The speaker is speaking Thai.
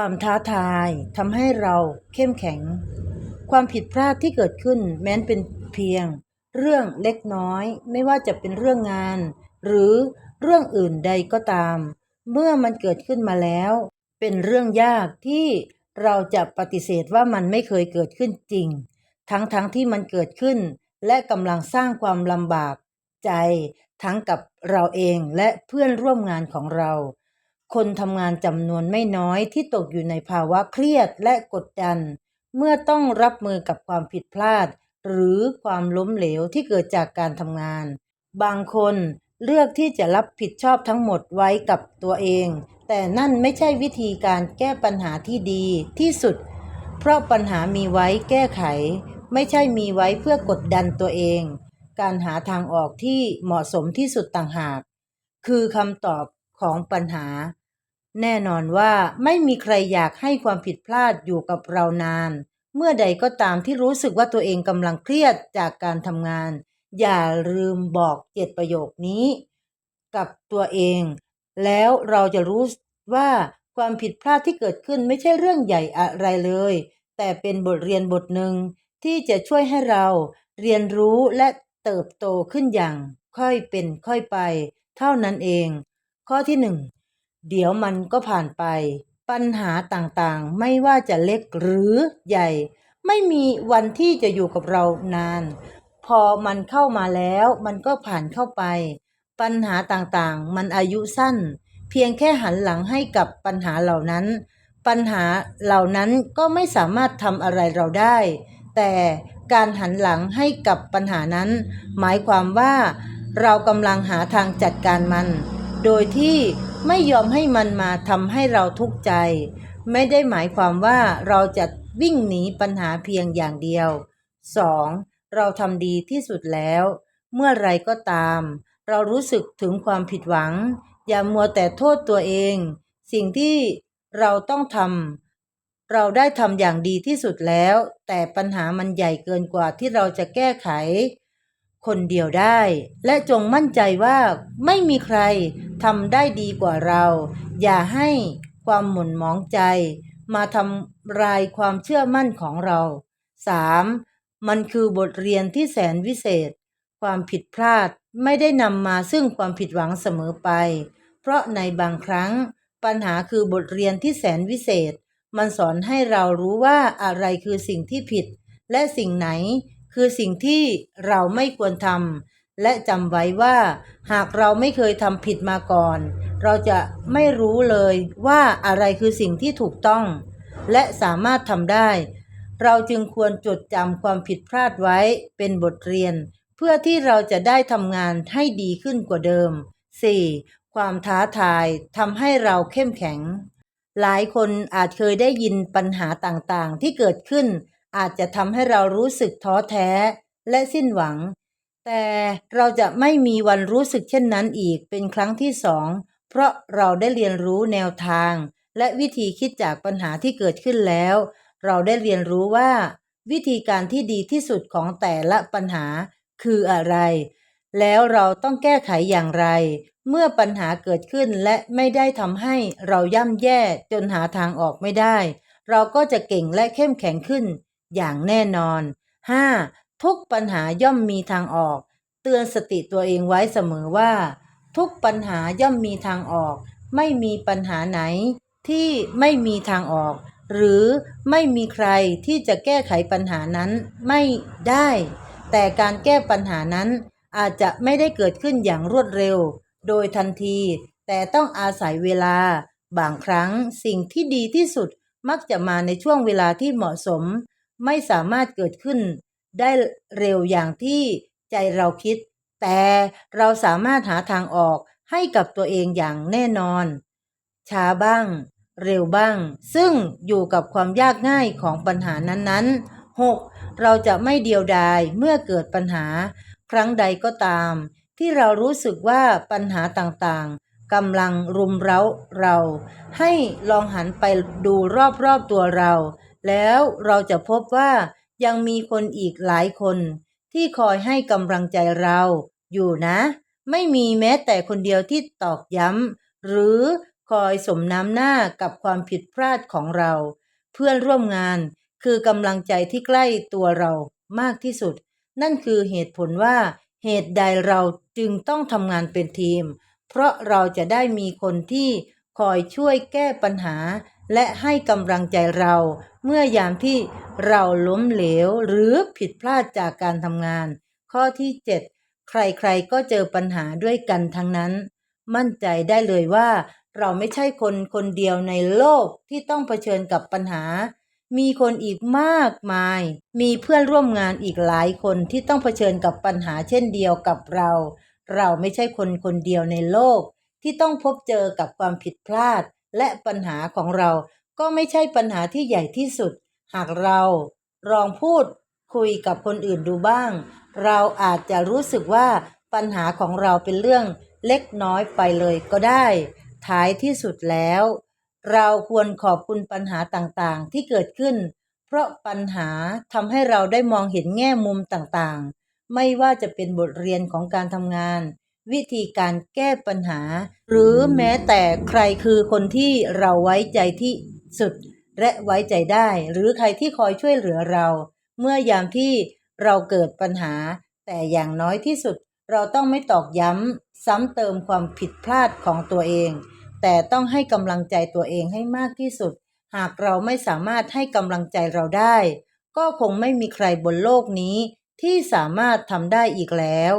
ความท้าทายทำให้เราเข้มแข็ง ความผิดพลาดที่เกิดขึ้นแม้นเป็นเพียง เรื่องเล็กน้อย ไม่ว่าจะเป็นเรื่องงาน หรือเรื่องอื่นใดก็ตาม เมื่อมันเกิดขึ้นมาแล้ว เป็นเรื่องยากที่เราจะปฏิเสธว่ามันไม่เคยเกิดขึ้นจริง ทั้งๆทที่มันเกิดขึ้น และกำลังสร้างความลำบากใจทั้งกับเราเองและเพื่อนร่วมงานของเรา คนทำงานจำนวนไม่น้อยที่ตกอยู่ในภาวะเครียดและกดดัน เมื่อต้องรับมือกับความผิดพลาด หรือความล้มเหลวที่เกิดจากการทำงาน บางคนเลือกที่จะรับผิดชอบทั้งหมดไว้กับตัวเอง แต่นั่นไม่ใช่วิธีการแก้ปัญหาที่ดีที่สุด เพราะปัญหามีไว้แก้ไข ไม่ใช่มีไว้เพื่อกดดันตัวเอง การหาทางออกที่เหมาะสมที่สุดต่างหาก คือคำตอบของปัญหา แน่นอนว่าไม่มีใครอยากให้ความผิดพลาดอยู่กับเรานาน เมื่อใดก็ตามที่รู้สึกว่าตัวเองกำลังเครียดจากการทำงาน อย่าลืมบอกเจ็ดประโยคนี้ กับตัวเอง แล้วเราจะรู้ว่าความผิดพลาดที่เกิดขึ้นไม่ใช่เรื่องใหญ่อะไรเลย แต่เป็นบทเรียนบทหนึ่งที่จะช่วยให้เราเรียนรู้และเติบโตขึ้นอย่าง ค่อยเป็นค่อยไป เท่านั้นเอง ข้อที่หนึ่ง เดี๋ยวมันก็ผ่านไป ปัญหาต่างๆ ไม่ว่าจะเล็กหรือใหญ่ ไม่มีวันที่จะอยู่กับเรานาน พอมันเข้ามาแล้วมันก็ผ่านเข้าไป ปัญหาต่างๆ มันอายุสั้น เพียงแค่หันหลังให้กับปัญหาเหล่านั้น ปัญหาเหล่านั้นก็ไม่สามารถทำอะไรเราได้ แต่การหันหลังให้กับปัญหานั้น หมายความว่าเรากำลังหาทางจัดการมัน โดยที่ไม่ยอมให้มันมาทำให้เราทุกข์ใจ ไม่ได้หมายความว่าเราจะวิ่งหนีปัญหาเพียงอย่างเดียว 2. เราทำดีที่สุดแล้ว เมื่อไรก็ตาม เรารู้สึกถึงความผิดหวัง อย่ามัวแต่โทษตัวเอง สิ่งที่เราต้องทำเราได้ทำอย่างดีที่สุดแล้ว แต่ปัญหามันใหญ่เกินกว่าที่เราจะแก้ไข คนเดียวได้ และจงมั่นใจว่าไม่มีใครทำได้ดีกว่าเรา อย่าให้ความหม่นหมองใจ มาทำลายความเชื่อมั่นของเรา 3. มันคือบทเรียนที่แสนวิเศษ ความผิดพลาดไม่ได้นำมาซึ่งความผิดหวังเสมอไป เพราะในบางครั้ง ปัญหาคือบทเรียนที่แสนวิเศษ มันสอนให้เรารู้ว่าอะไรคือสิ่งที่ผิด และสิ่งไหน คือสิ่งที่เราไม่ควรทำและจำไว้ว่า หากเราไม่เคยทำผิดมาก่อน เราจะไม่รู้เลยว่าอะไรคือสิ่งที่ถูกต้อง และสามารถทำได้ เราจึงควรจดจำความผิดพลาดไว้เป็นบทเรียน เพื่อที่เราจะได้ทำงานให้ดีขึ้นกว่าเดิม 4. ความท้าทายทำให้เราเข้มแข็งหลายคนอาจเคยได้ยินปัญหาต่างๆ ที่เกิดขึ้น อาจจะทำให้เรารู้สึกท้อแท้และสิ้นหวัง แต่เราจะไม่มีวันรู้สึกเช่นนั้นอีกเป็นครั้งที่สอง เพราะเราได้เรียนรู้แนวทาง และวิธีคิดจากปัญหาที่เกิดขึ้นแล้ว เราได้เรียนรู้ว่า วิธีการที่ดีที่สุดของแต่ละปัญหาคืออะไร แล้วเราต้องแก้ไขอย่างไร เมื่อปัญหาเกิดขึ้นและไม่ได้ทำให้เราย่ำแย่จนหาทางออกไม่ได้ เราก็จะเก่งและเข้มแข็งขึ้น อย่างแน่นอน 5. ทุกปัญหาย่อมมีทางออก เตือนสติตัวเองไว้เสมอว่า ทุกปัญหาย่อมมีทางออก ไม่มีปัญหาไหน ที่ไม่มีทางออก หรือไม่มีใครที่จะแก้ไขปัญหานั้นไม่ได้ แต่การแก้ปัญหานั้นอาจจะไม่ได้เกิดขึ้นอย่างรวดเร็ว โดยทันที แต่ต้องอาศัยเวลา บางครั้งสิ่งที่ดีที่สุดมักจะมาในช่วงเวลาที่เหมาะสม ไม่สามารถเกิดขึ้นได้เร็วอย่างที่ใจเราคิด แต่เราสามารถหาทางออกให้กับตัวเองอย่างแน่นอน ช้าบ้าง เร็วบ้าง ซึ่งอยู่กับความยากง่ายของปัญหานั้นๆ 6. เราจะไม่เดียวดายเมื่อเกิดปัญหา ครั้งใดก็ตาม ที่เรารู้สึกว่าปัญหาต่างๆกำลังรุมเร้าเรา ให้ลองหันไปดูรอบๆตัวเรา แล้วเราจะพบว่ายังมีคนอีกหลายคน ที่คอยให้กำลังใจเรา อยู่นะ ไม่มีแม้แต่คนเดียวที่ตอกย้ำหรือคอยสมน้ำหน้ากับความผิดพลาดของเรา เพื่อนร่วมงานคือกำลังใจที่ใกล้ตัวเรามากที่สุด นั่นคือเหตุผลว่าเหตุใดเราจึงต้องทำงานเป็นทีม เพราะเราจะได้มีคนที่คอยช่วยแก้ปัญหา และให้กำลังใจเรา เมื่อยามที่เราล้มเหลวหรือผิดพลาดจากการทำงาน ข้อที่ 7 ใครๆก็เจอปัญหาด้วยกันทั้งนั้น มั่นใจได้เลยว่า เราไม่ใช่คนคนเดียวในโลกที่ต้องเผชิญกับปัญหา มีคนอีกมากมาย มีเพื่อนร่วมงานอีกหลายคนที่ต้องเผชิญกับปัญหาเช่นเดียวกับเรา เราไม่ใช่คนคนเดียวในโลกที่ต้องพบเจอกับความผิดพลาด และปัญหาของเราก็ไม่ใช่ปัญหาที่ใหญ่ที่สุด หากเราลองพูดคุยกับคนอื่นดูบ้าง เราอาจจะรู้สึกว่าปัญหาของเราเป็นเรื่องเล็กน้อยไปเลยก็ได้ ท้ายที่สุดแล้ว เราควรขอบคุณปัญหาต่างๆ ที่เกิดขึ้น เพราะปัญหาทำให้เราได้มองเห็นแง่มุมต่างๆ ไม่ว่าจะเป็นบทเรียนของการทำงาน วิธีการแก้ปัญหา หรือแม้แต่ใครคือคนที่เราไว้ใจที่สุด และไว้ใจได้ หรือใครที่คอยช่วยเหลือเรา เมื่อยามที่เราเกิดปัญหา แต่อย่างน้อยที่สุด เราต้องไม่ตอกย้ำซ้ำเติมความผิดพลาดของตัวเอง แต่ต้องให้กำลังใจตัวเองให้มากที่สุด หากเราไม่สามารถให้กำลังใจเราได้ ก็คงไม่มีใครบนโลกนี้ที่สามารถทำได้อีกแล้ว